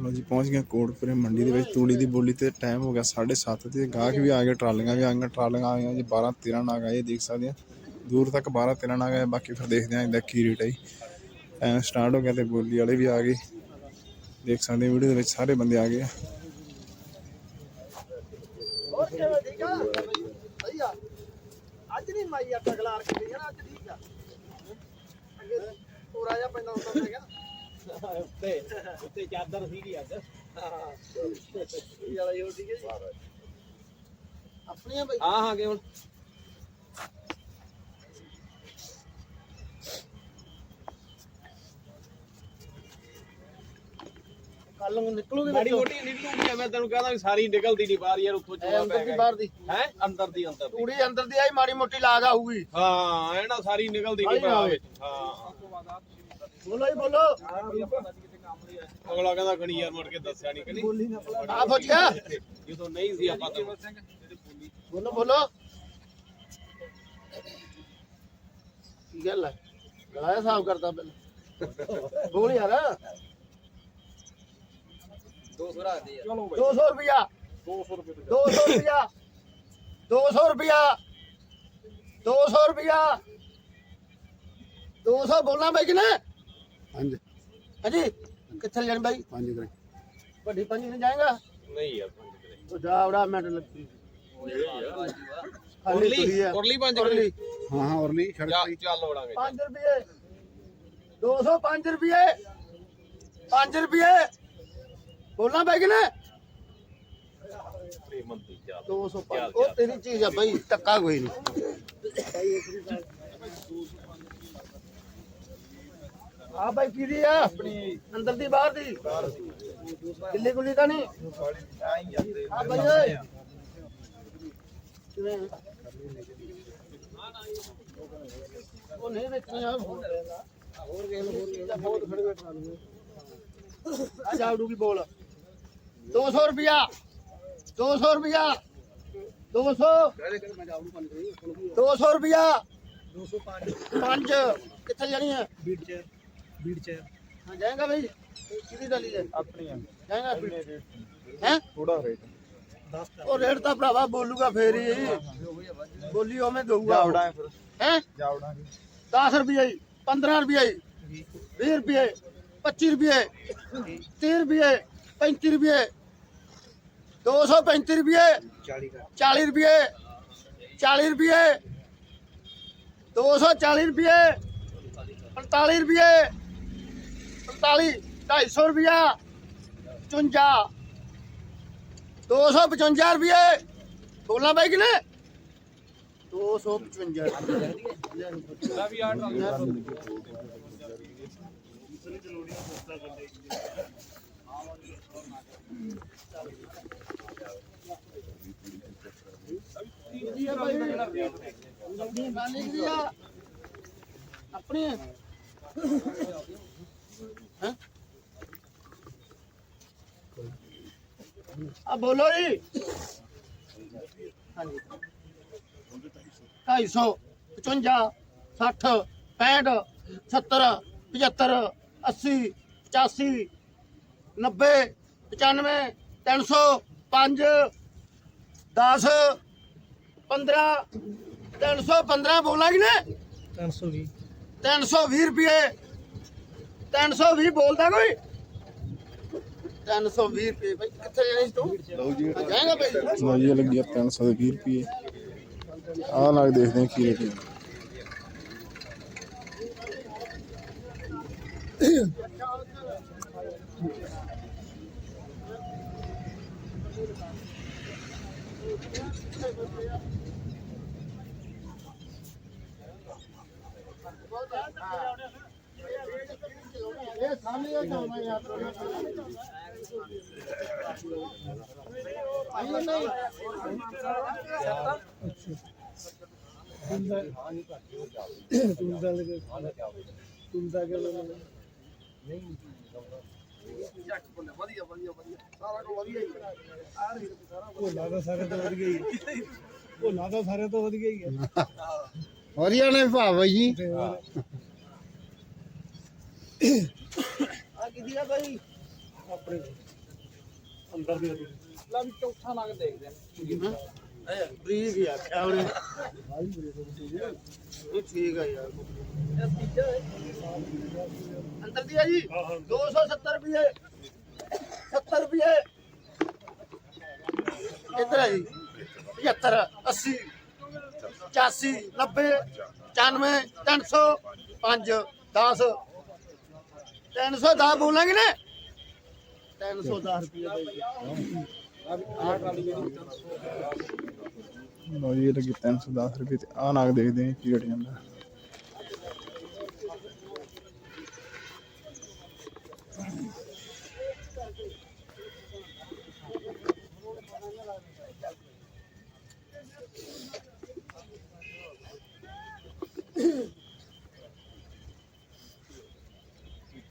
ਲੋ ਜੀ, ਪਹੁੰਚ ਗਏ ਕੋਟਪੁਰੇ ਮੰਡੀ ਦੇ ਵਿੱਚ। ਤੂੜੀ ਦੀ ਬੋਲੀ ਤੇ ਟਾਈਮ ਹੋ ਗਿਆ 7:30 ਤੇ। ਗਾਹਕ ਵੀ ਆ ਗਏ, ਟਰਾਲੀਆਂ ਵੀ ਆ ਗਈਆਂ। ਟਰਾਲੀਆਂ ਆ ਗਈਆਂ ਜੀ 12 13 ਨਾਗ ਆਏ, ਦੇਖ ਸਕਦੇ ਆ। ਦੂਰ ਤੱਕ 12 13 ਨਾਗ ਆਏ, ਬਾਕੀ ਫਿਰ ਦੇਖਦੇ ਆ ਇਹਦਾ ਕੀ ਰੇਟ ਹੈ ਟਾਈਮ ਸਟਾਰਟ ਹੋ ਗਿਆ ਤੇ ਬੋਲੀ ਵਾਲੇ ਵੀ ਆ ਗਏ। ਦੇਖ ਸਕਦੇ ਵੀਡੀਓ ਦੇ ਵਿੱਚ ਸਾਰੇ ਬੰਦੇ ਆ ਗਏ ਆ। ਅੱਜ ਨਹੀਂ ਮਾਈ ਆਟਾ ਗਲਾਰ ਕੇ ਗਈ ਅੱਜ ਠੀਕ ਆ। ਅੱਗੇ ਤੋਰਾ ਜਿਹਾ ਪੈਂਦਾ ਹੁੰਦਾ ਸੀਗਾ। ਉੱਤੇ ਉੱਤੇ ਚਾਦਰ ਸੀਗੀ ਅੱਜ। ਹਾਂ। ਇਹ ਵਾਲਾ ਹੀ ਹੋ ਠੀਕ ਹੈ ਜੀ। ਆਪਣੀਆਂ ਬਈ। ਹਾਂ ਹਾਂ ਕਿਉਂ ਕੱਲ ਨੂੰ ਨਿਕਲੂਗੀ ਮਾੜੀ ਮੋਟੀ ਨਿਕਲੂਗੀ ਮੈਂ ਤੈਨੂੰ ਕਹਦਾ ਸਾਰੀ ਨਿਕਲਦੀ ਨਹੀਂ ਬਾਹਰ ਯਾਰ ਉੱਥੋਂ ਅੰਦਰ ਦੀ ਬਾਹਰ ਦੀ। ਹੈ? ਅੰਦਰ ਦੀ ਅੰਦਰ ਦੀ। ਤੂੜੀ ਅੰਦਰ ਦੀ ਆਈ ਮਾੜੀ ਮੋਟੀ ਲਾਗ ਆਊਗੀ। ਹਾਂ ਇਹ ਨਾ ਸਾਰੀ ਨਿਕਲਦੀ ਨਹੀਂ ਬਾਹਰ। ਵਿੱਚ। ਹਾਂ। ਬੋਲੋ ਜੀ ਬੋਲੋ। ਅਗਲਾ ਕਹਿੰਦਾ ਖਣੀ ਯਾਰ ਮੁੜ ਕੇ ਦੱਸਿਆ ਨਹੀਂ ਕਦੀ। ਆ ਫੁੱਟ ਗਿਆ ਜਦੋਂ ਨਹੀਂ ਸੀ ਆਪਾਂ ਤਾਂ ਬੋਲੋ। ਬੋਲੋ ਕੀ ਗੱਲ ਹੈ ਗਲਾ ਸਾਫ਼ ਕਰਦਾ ਪਹਿਲਾਂ। ਬੋਲ ਯਾਰ। 200 ਰੱਖ ਦੇ ਯਾਰ। 200 ਰੁਪਿਆ 200 ਰੁਪਏ 200 ਰੁਪਿਆ 200 ਰੁਪਿਆ 200 ਰੁਪਿਆ 200 ਬੋਲਣਾ ਬਾਈ ਕਿਨੇ? ਹਾਂਜੀ। ਹਾਂਜੀ? ਕਿੱਥੇ ਜਾਣ ਬਾਈ? ਪੰਜ ਗ੍ਰਾਮ ਵੱਡੀ ਪੰਜੀ ਨੂੰ ਜਾਏਗਾ? ਨਹੀਂ ਯਾਰ ਪੰਜ ਕਰੇ। ਉਹ ਜਾ ਉੜਾ ਮਿੰਟ ਲੱਗੀ। ਉਰਲੀ ਉਰਲੀ ਪੰਜ ਕਰੇ। ਉਰਲੀ। ਹਾਂ ਹਾਂ ਔਰਲੀ ਛੜ ਚੱਲ ਚੱਲ ਵੜਾਂਗੇ 5 ਰੁਪਏ। 205 ਰੁਪਏ। 5 ਰੁਪਏ। ਬੋਲਣਾ ਬਾਈ ਕਿਨੇ? ਇਹ ਮੰਦੀ ਚੱਲ 205 ਉਹ ਤੇਰੀ ਚੀਜ਼ ਆ ਬਾਈ ਟੱਕਾ ਕੋਈ ਨਹੀਂ। ਆ ਬਾਈ ਕੀ ਦੀ ਆ? ਆਪਣੀ ਅੰਦਰ ਦੀ ਬਾਹਰ ਦੀ? ਦਿੱਲੀ ਗੁੱਲੀ ਤਾਂ ਨਹੀਂ? ਆ ਬਾਈ ਓਏ। ਕਿਵੇਂ? ਆ? ਉਹ ਨਹੀਂ ਵੇਚਣਾ ਯਾਰ ਹੋਰ। ਹੋਰ ਗੇਲ ਬਹੁਤ ਖੜੇ ਬੈਠਾ ਲੂਗੇ। ਆ ਜਾੜੂ ਕੀ ਬੋਲ। 200 ਰੁਪਿਆ 200 ਰੁਪਿਆ 200 200 ਰੁਪਿਆ 205 ਕਿੱਥੇ ਜਾਣੀ ਹੈ ਬੀਟ ਚ। बीड़ चेयर हाँ, जाएगा भाई। डाली अपनी है। जाएगा हैं? थोड़ा रेट और रेट तो भरावा फिर ही। हाँ, हाँ, बोलियो मैं दूँगा जावड़ा है फिर। हैं? जावड़ा दस रुपये पंद्रह रुपये बीस रुपये पच्चीस रुपये तीस रुपये पैंतीस रुपये दो सौ पैंती रुपये चालीस रुपये चालीस रुपये दो सौ चालीस रुपये अड़तालीस रुपये 247 250 ਰੁਪਿਆ 54 255 ਰੁਪਏ ਬੋਲਣਾ ਬਾਈ ਕਿਨੇ 255 ਆਪਣੀ ਹੈ? ਆ ਬੋਲੋ ਜੀ। ਹਾਂਜੀ। 250 55 60 65 70 75 80 85 90 95 300 5 10 15 315 ਬੋਲਾਂਗੇ ਨਾ? 320 320 ਰੁਪਏ। 320 ਬੋਲਦਾ ਕੋਈ? 320 ਰੁਪਏ ਭਾਈ ਕਿੱਥੇ ਜਾਣੀ ਸੀ ਤੂੰ? ਲਓ ਜੀ। ਆ ਜਾਏਗਾ ਭਾਈ ਲਓ ਜੀ ਇਹ ਲੱਗੀ ਆ 320 ਰੁਪਏ। ਆਹ ਨਾਗ ਦੇਖਦੇ ਆ ਕੀ ਰੇਟ ਹੈ। ਇਹ ਸਾਹਮਣੇ ਆ ਜਾਣਾ ਯਾਰ ਆਈ ਨਹੀਂ ਵਧੀਆ ਵਧੀਆ ਵਧੀਆ ਸਾਰਾ ਕੁਝ ਵਧੀਆ ਹੀ ਹੈ ਭੋਲਾ ਤਾਂ ਸਾਰੇ ਤੋਂ ਵਧੀਆ ਹੀ ਭੋਲਾ ਤਾਂ ਸਾਰੇ ਤੋਂ ਵਧੀਆ ਹੀ ਹੈ ਵਧੀਆ ਨੇ ਭਾਵ ਜੀ ਆ ਕਿਦੀ ਆ ਭਾਈ ਆਪਣੇ ਅੰਦਰ ਦੀ ਲਾ ਵੀ ਚੌਥਾ ਨਗ ਦੇਖਦੇ ਆ। ਬਰੀਕ ਹੀ ਆਖਿਆ ਉਹਨੇ। ਇਹ ਠੀਕ ਆ ਯਾਰ। ਅੰਦਰ ਦੀ ਆ ਜੀ। 270 ਰੁਪਏ। 70 ਰੁਪਏ। ਇੱਧਰ ਆ ਜੀ? 75 80 85 90 95 300 5 10 310 ਬੋਲਾਂਗੇ ਨਾ। 310 ਰੁਪਏ ਦੇ ਲਓ ਜੀ, ਇਹ ਲੱਗੀ 310 ਰੁਪਏ ਤੇ ਆ ਨਾਗ ਦੇਖਦੇ ਹਾਂ ਕੀ ਰੇਟ ਜਾਂਦਾ।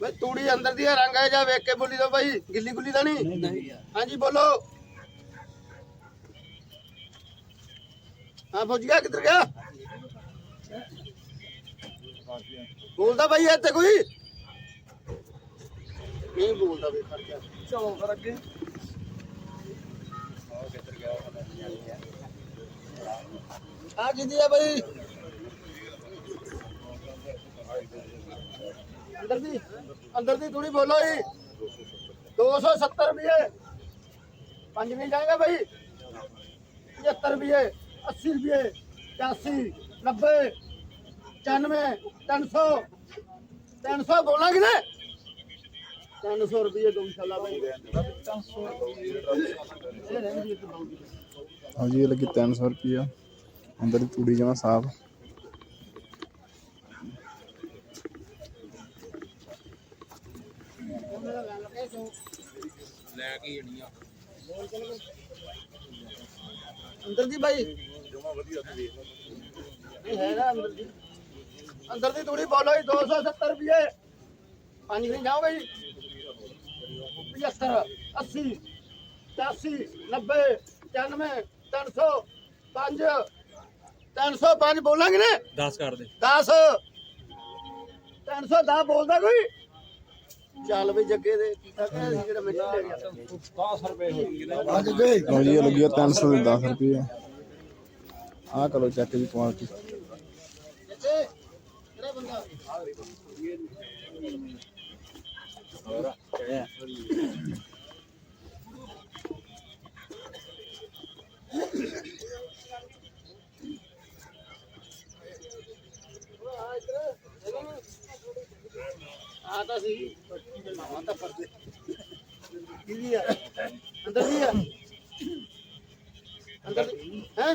ਵੇ ਤੂੜੀ ਅੰਦਰ ਦੀ ਰੰਗ ਹੈ ਜਾਂ ਵੇਖ ਕੇ ਬੋਲੀ ਦੋ ਭਾਈ ਗਿੱਲੀ ਗੁੱਲੀ ਤਾਂ ਨਹੀਂ? ਹਾਂਜੀ ਬੋਲੋ। ਹਾਂ ਪਹੁੰਚ ਗਿਆ ਕਿੱਧਰ ਗਿਆ? ਬੋਲਦਾ ਭਾਈ ਇੱਥੇ ਕੋਈ? ਨਹੀਂ ਬੋਲਦਾ ਖੜ ਗਿਆ। ਚਲੋ ਫਿਰ ਅੱਗੇ। ਆ ਕਿੰਦੀ ਆ ਭਾਈ ਅੰਦਰ ਦੀ। ਅੰਦਰ ਦੀ ਥੋੜੀ ਬੋਲੋ ਜੀ। 270 ਰੁਪਏ। ਪੰਜ ਨਹੀਂ ਜਾਏਗਾ ਭਾਈ 75 ਰੁਪਏ 80 ਰੁਪਏ 85 90 95 300 300 ਬੋਲਾਂਗੇ ਨਾ 300 ਰੁਪਏ ਗਊਸ਼ਾਲਾ ਭਾਈ ਇਹ ਰਹਿੰਦੀ ਇਹ ਲੱਗੀ 300 ਰੁਪਏ ਅੰਦਰ ਦੀ ਤੂੜੀ ਜਮਾ ਸਾਫ਼। ਲੈ ਕੇ ਜਣੀਆਂ ਅੰਦਰ ਦੀ ਬਾਈ। ਜਮਾ ਵਧੀਆ ਨਹੀਂ ਹੈ ਨਾ ਅੰਦਰ ਦੀ। ਅੰਦਰ ਦੀ ਥੋੜੀ ਬੋਲੋ ਜੀ 270 ਰੁਪਏ। ਪੰਜ ਨਹੀਂ ਜਾਓਗੇ ਜੀ 75 80 85 90 95 300 5 305 ਬੋਲਾਂਗੇ ਨਾ? 10 ਕਰ ਦੇ। 10 310 ਬੋਲਦਾ ਕੋਈ? ਚੱਲ ਵੀ ਜੱਗੇ ਦੇ ਕੀਤਾ ਕਿ ਜਿਹੜਾ ਮਿੱਟੀ ਲੈ ਗਿਆ 10 ਰੁਪਏ ਹੋ ਗਏ। ਲਓ ਜੀ ਇਹ ਲੱਗੀ ਆ 300 ਦੇ 10 ਰੁਪਏ। ਆ ਕਰੋ ਚੈੱਕ ਜੀ ਕੁਆਲਿਟੀ ਜੱਗੇ ਕਿਹੜਾ ਬੰਦਾ? ਆ ਤਾਂ आता से ही माता पर दे। लिया अंदर लिया अंदर हैं?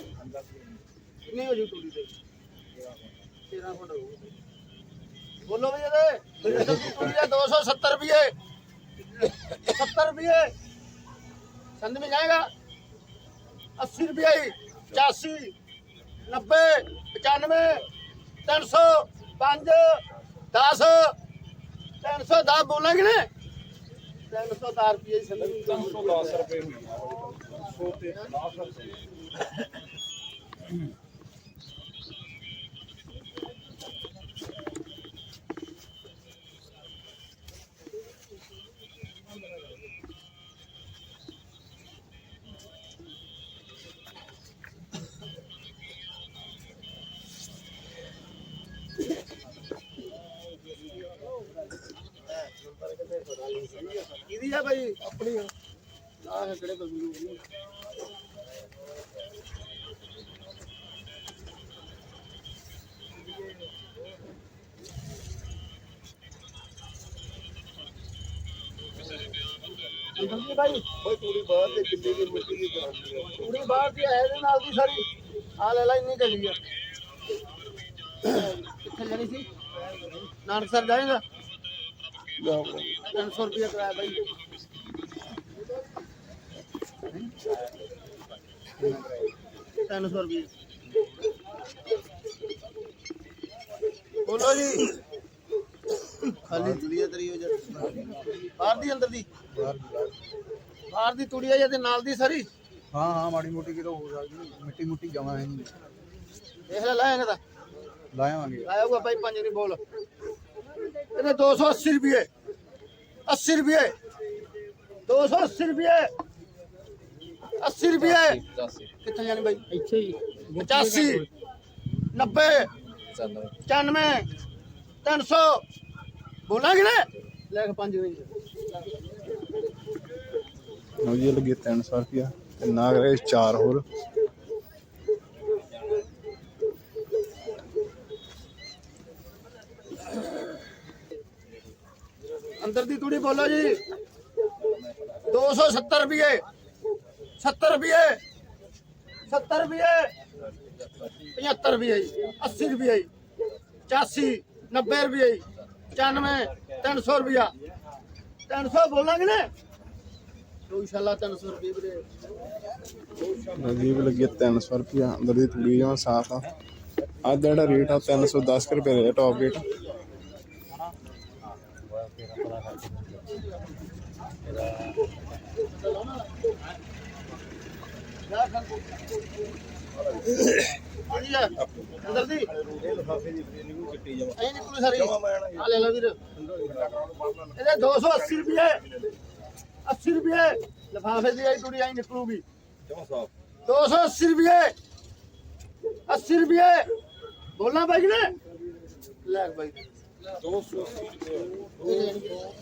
कितनी हो टूटी थी तेरह फ़ोटो बोलो भैया रे। टूटी तो है दो सौ सत्तर रुपये। सत्तर रुपये। संध में जाएगा। अस्सी रुपये पचासी। नब्बे पचानवे तीन सौ पाँच दस। 310 ਬੋਲਾਂਗੇ ਨੇ। 310 ਰੁਪਏ ਹੀ ਸੱਲਣ 310 ਰੁਪਏ ਹੋਈ 310 ਰੁਪਏ। ਕਿਹਦੀ ਆ ਭਾਈ ਆਪਣੀ ਆਹ ਕਿਹੜੇ ਬੰਦੂ ਭਾਈ ਓਏ ਤੂੜੀ ਬਾਹਰ ਤੇ ਕਿੰਨੀ ਦੀ ਮਿੱਟੀ ਦੀ ਕਰਾਂਦੀ ਪੂਰੀ ਬਾਹਰ ਦੀ ਹੈ ਇਹਦੇ ਨਾਲ ਦੀ ਸਾਰੀ। ਆ ਲੈ ਲੈ ਇੰਨੀ ਚੱਲੀ ਆ। ਕਿੱਥੇ ਜਾਣੀ ਸੀ? ਨਾਨਕ ਸਰ ਜਾਏਗਾ? 300 ਰੁਪਏ ਕਰਾਇਆ ਬਾਈ। ਤਿੰਨ ਸੌ ਰੁਪਏ ਬੋਲੋ ਜੀ। ਖਾਲੀ ਦੁਨੀਆ ਤਰੀ ਹੋ ਜਾਂਦੀ ਬਾਹਰ ਦੀ ਅੰਦਰ ਦੀ। ਬਾਹਰ ਦੀ ਤੁੜੀ ਆ ਜਾਂ ਤੇ ਨਾਲ ਦੀ ਸਾਰੀ? ਹਾਂ ਹਾਂ ਮਾੜੀ ਮੋਟੀ ਕਿਤੋਂ ਹੋ ਸਕਦੀ ਮਿੱਟੀ ਮੁੱਟੀ ਜਮਾ ਹੈ ਨਹੀਂ। ਦੇਖ ਲੈ ਲਾਏਗਾ ਤਾਂ। ਲਾਵਾਂਗੇ ਆਇਆ ਹੋਊਗਾ ਭਾਈ ਪੰਜ ਨਹੀਂ ਬੋਲ। ਇਹਦੇ 280 ਰੁਪਏ 80 ਰੁਪਏ 280 ਰੁਪਏ 80 ਰੁਪਏ। ਕਿੱਥੇ ਜਾਣੀ ਬਾਈ? ਇੱਥੇ ਹੀ। 85 90 95 300 ਬੋਲਾਂਗੇ ਨਾ ਲੈ ਕੇ ਪੰਜ ਨਹੀਂ ਲਓ ਜੀ ਲੱਗੇ 300 ਰੁਪਿਆ ਤੇ ਨਾਗ ਰਹੇ ਚਾਰ ਹੋਰ। ਅੰਦਰ ਦੀ ਤੂੜੀ ਬੋਲੋ ਜੀ। 270 ਰੁਪਏ। 70 ਰੁਪਏ। 70 ਰੁਪਏ। 75 ਰੁਪਏ 80 ਰੁਪਏ 85 90 ਰੁਪਏ 95 300 ਰੁਪਿਆ 300 ਬੋਲਾਂਗੇ ਨਾ। ਇਨਸ਼ਾਅੱਲਾ 300 ਰੁਪਏ ਵੀਰੇ। ਲਓ ਲੱਗੇ 300 ਰੁਪਿਆ ਅੰਦਰ ਦੀ ਤੂੜੀ ਜਮਾ ਸਾਫ਼ ਆ। ਅੱਜ ਜਿਹੜਾ ਰੇਟ ਆ 310 ਰੁਪਏ ਰੇਟ ਟੌਪ ਰੇਟ ਹਾਂਜੀ ਲੈ ਅੰਦਰ ਦੀ ਐਂ ਨਿਕਲੂ ਸਾਰੀ ਆ ਲੈ ਲਓ ਵੀਰ ਇਹਦੇ 280 ਰੁਪਏ 80 ਰੁਪਏ ਲਫਾਫੇ ਦੀ ਆਈ ਟੁੜੀ ਆਈ ਨਿਕਲੂਗੀ 280 ਰੁਪਏ 80 ਰੁਪਏ ਬੋਲਣਾ ਬਾਈ ਨੇ ਲੈ ਬਾਈ।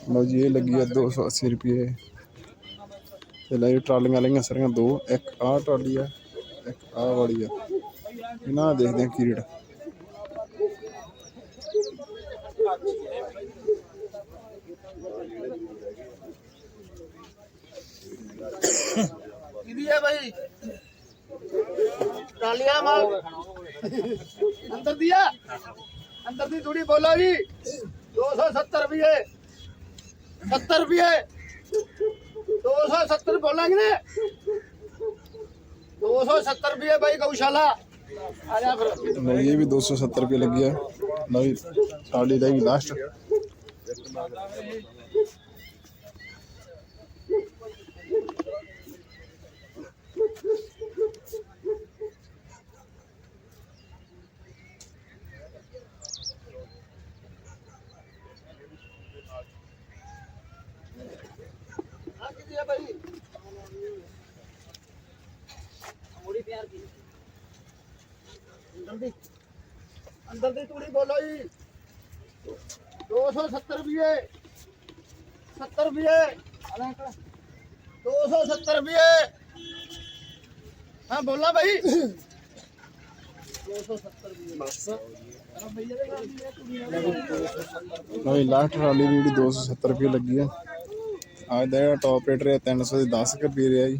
ਲਓ ਜੀ, ਇਹ ਲੱਗੀ ਆ 280 ਰੁਪਏ। ਤੇ ਲੈ ਟਰਾਲੀਆਂ ਲਈਆਂ ਸਾਰੀਆਂ ਦੋ, ਇੱਕ ਆਹ ਟਰਾਲੀ ਆ, ਇੱਕ ਆਹ ਵਾਲੀ ਆ। ਇਹਨਾਂ ਦਾ ਦੇਖਦੇ ਆ ਕੀ ਰੇਟ ਕਿਹਦੀ ਹੈ ਬਾਈ? ਟਰਾਲੀਆਂ ਮਾਲ। ਅੰਦਰ ਦੀ ਅੰਦਰ ਦੀ ਥੋੜੀ ਬੋਲੋ ਜੀ। 270 ਰੁਪਏ। 70 ਰੁਪਏ। 270 ਬੋਲਾਂਗੇ ਨੇ। 270 ਰੁਪਏ ਬਾਈ ਗਊਸ਼ਾਲਾ। ਆ ਜਾ ਫਿਰ। ਲਓ ਜੀ ਇਹ ਵੀ 270 ਰੁਪਏ ਲੱਗੀ ਲਓ ਜੀ ਦਾ ਵੀ ਲਾਸਟ ਆ ਕਿਹਦੀ ਹੈ ਬਾਈ ਮੋੜੀ ਪਿਆਰ ਕੀ ਅੰਦਰ ਦੀ ਅੰਦਰ ਦੀ ਤੂੜੀ ਬੋਲੋ ਜੀ। 270 ਰੁਪਏ। 70 ਰੁਪਏ। 270 ਰੁਪਏ। ਹਾਂ ਬੋਲਾ ਭਾਈ। 270 ਰੁਪਏ। ਬਸ। ਲਓ ਲਾਸਟ ਟਰਾਲੀ ਦੀ ਜਿਹੜੀ 270 ਰੁਪਏ ਲੱਗੀ ਆ ਅੱਜ ਦਾ ਜਿਹੜਾ ਟੌਪ ਰੇਟ ਰਿਹਾ 300 ਦੇ 10 ਕੁ ਰੁਪਏ ਰਿਹਾ ਜੀ।